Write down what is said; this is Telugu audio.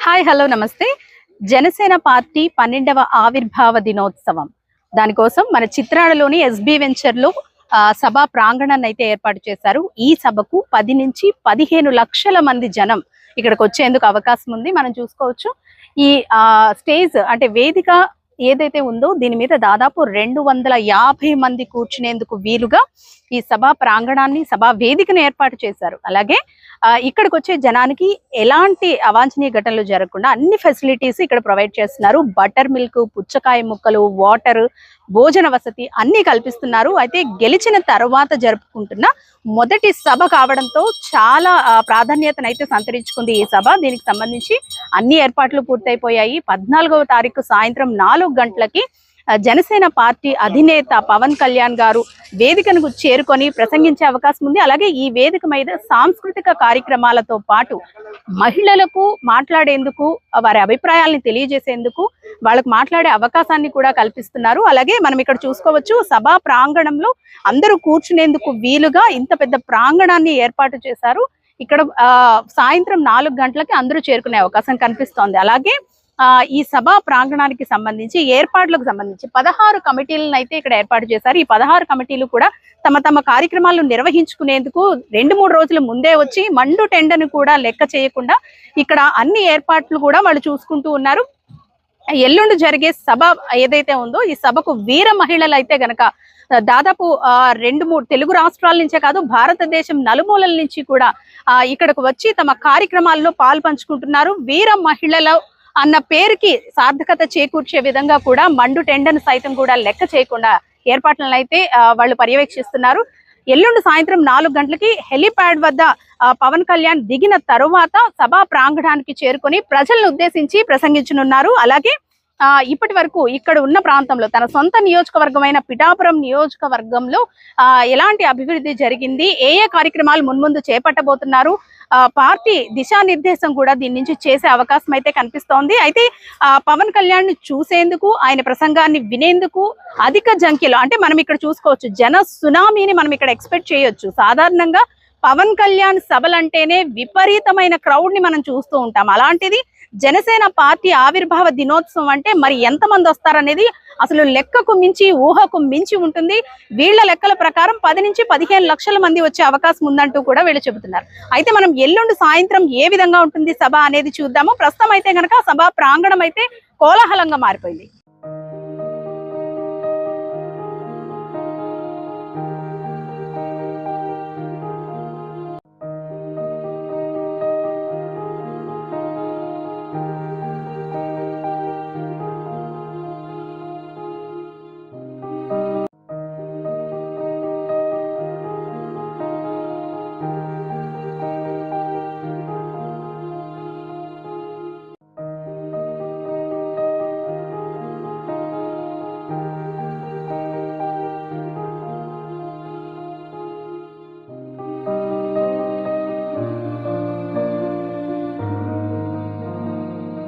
హాయ్ హలో నమస్తే. జనసేన పార్టీ పన్నెండవ ఆవిర్భావ దినోత్సవం. దానికోసం మన చిత్రాలలోని ఎస్బి వెంచర్లో ఆ, సభా ప్రాంగణాన్ని అయితే ఏర్పాటు చేశారు. ఈ సభకు పది నుంచి పదిహేను లక్షల మంది జనం ఇక్కడికి వచ్చేందుకు అవకాశం ఉంది. మనం చూసుకోవచ్చు. ఈ స్టేజ్ అంటే వేదిక ఏదైతే ఉందో దీని మీద దాదాపు రెండు వందల యాభై మంది కూర్చునేందుకు వీలుగా ఈ సభా ప్రాంగణాన్ని సభా వేదికను ఏర్పాటు చేశారు. అలాగే ఇక్కడికి వచ్చే జనానికి ఎలాంటి అవాంఛనీయ ఘటనలు జరగకుండా అన్ని ఫెసిలిటీస్ ఇక్కడ ప్రొవైడ్ చేస్తున్నారు. బటర్ మిల్క్ పుచ్చకాయ ముక్కలు వాటర్ భోజన వసతి అన్ని కల్పిస్తున్నారు. అయితే గెలిచిన తర్వాత జరుపుకుంటున్న మొదటి సభ కావడంతో చాలా ప్రాధాన్యతను ప్రాధాన్యతనైతే సంతరించుకుంది ఈ సభ. దీనికి సంబంధించి అన్ని ఏర్పాట్లు పూర్తయిపోయాయి. పద్నాలుగవ తారీఖు సాయంత్రం నాలుగు గంటలకి జనసేన పార్టీ అధినేత పవన్ కళ్యాణ్ గారు వేదికను చేరుకొని ప్రసంగించే అవకాశం ఉంది. అలాగే ఈ వేదిక మీద సాంస్కృతిక కార్యక్రమాలతో పాటు మహిళలకు మాట్లాడేందుకు వారి అభిప్రాయాలను తెలియజేసేందుకు వాళ్ళకు మాట్లాడే అవకాశాన్ని కూడా కల్పిస్తున్నారు. అలాగే మనం ఇక్కడ చూసుకోవచ్చు సభా ప్రాంగణంలో అందరూ కూర్చునేందుకు వీలుగా ఇంత పెద్ద ప్రాంగణాన్ని ఏర్పాటు చేశారు. ఇక్కడ ఆ, సాయంత్రం నాలుగు గంటలకి అందరూ చేరుకునే అవకాశం కనిపిస్తోంది. అలాగే ఈ సభా ప్రాంగణానికి సంబంధించి ఏర్పాట్లకు సంబంధించి పదహారు కమిటీలను అయితే ఇక్కడ ఏర్పాటు చేశారు. ఈ పదహారు కమిటీలు కూడా తమ తమ కార్యక్రమాలను నిర్వహించుకునేందుకు రెండు మూడు రోజుల ముందే వచ్చి మండు టెండను కూడా లెక్క చేయకుండా ఇక్కడ అన్ని ఏర్పాట్లు కూడా వాళ్ళు చూసుకుంటూ ఉన్నారు. ఎల్లుండి జరిగే సభ ఏదైతే ఉందో ఈ సభకు వీర మహిళలు అయితే గనక దాదాపు ఆ, రెండు మూడు తెలుగు రాష్ట్రాల నుంచే కాదు భారతదేశం నలుమూలల నుంచి కూడా ఆ, ఇక్కడకు వచ్చి తమ కార్యక్రమాల్లో పాల్పంచుకుంటున్నారు. వీర మహిళల అన్న పేరుకి సార్థకత చేకూర్చే విధంగా కూడా మండు టెండర్ను సైతం కూడా లెక్క చేయకుండా ఏర్పాట్లను అయితే వాళ్ళు పర్యవేక్షిస్తున్నారు. ఎల్లుండి సాయంత్రం నాలుగు గంటలకి హెలిప్యాడ్ వద్ద పవన్ కళ్యాణ్ దిగిన తరువాత సభా ప్రాంగణానికి చేరుకొని ప్రజలను ఉద్దేశించి ప్రసంగించనున్నారు. అలాగే ఇప్పటి వరకు ఇక్కడ ఉన్న ప్రాంతంలో తన సొంత నియోజకవర్గమైన పిఠాపురం నియోజకవర్గంలో ఎలాంటి అభివృద్ధి జరిగింది? ఏ ఏ కార్యక్రమాలు మున్ముందు చేపట్టబోతున్నారు? పార్టీ దిశానిర్దేశం కూడా దీని నుంచి చేసే అవకాశం అయితే కనిపిస్తోంది. అయితే పవన్ కళ్యాణ్ చూసేందుకు ఆయన ప్రసంగాన్ని వినేందుకు అధిక జంఖ్యలో అంటే మనం ఇక్కడ చూసుకోవచ్చు జన సునామీని మనం ఇక్కడ ఎక్స్పెక్ట్ చేయొచ్చు. సాధారణంగా పవన్ కళ్యాణ్ సభలంటేనే విపరీతమైన క్రౌడ్ని మనం చూస్తూ ఉంటాం. అలాంటిది జనసేన పార్టీ ఆవిర్భావ దినోత్సవం అంటే మరి ఎంతమంది వస్తారనేది అసలు లెక్కకు మించి ఊహకు మించి ఉంటుంది. వీళ్ళ లెక్కల ప్రకారం పది నుంచి పదిహేను లక్షల మంది వచ్చే అవకాశం ఉందంటూ కూడా వీళ్ళు చెబుతున్నారు. అయితే మనం ఎల్లుండి సాయంత్రం ఏ విధంగా ఉంటుంది సభ అనేది చూద్దాము. ప్రస్తుతం అయితే కనుక సభ ప్రాంగణం అయితే కోలాహలంగా మారిపోయింది.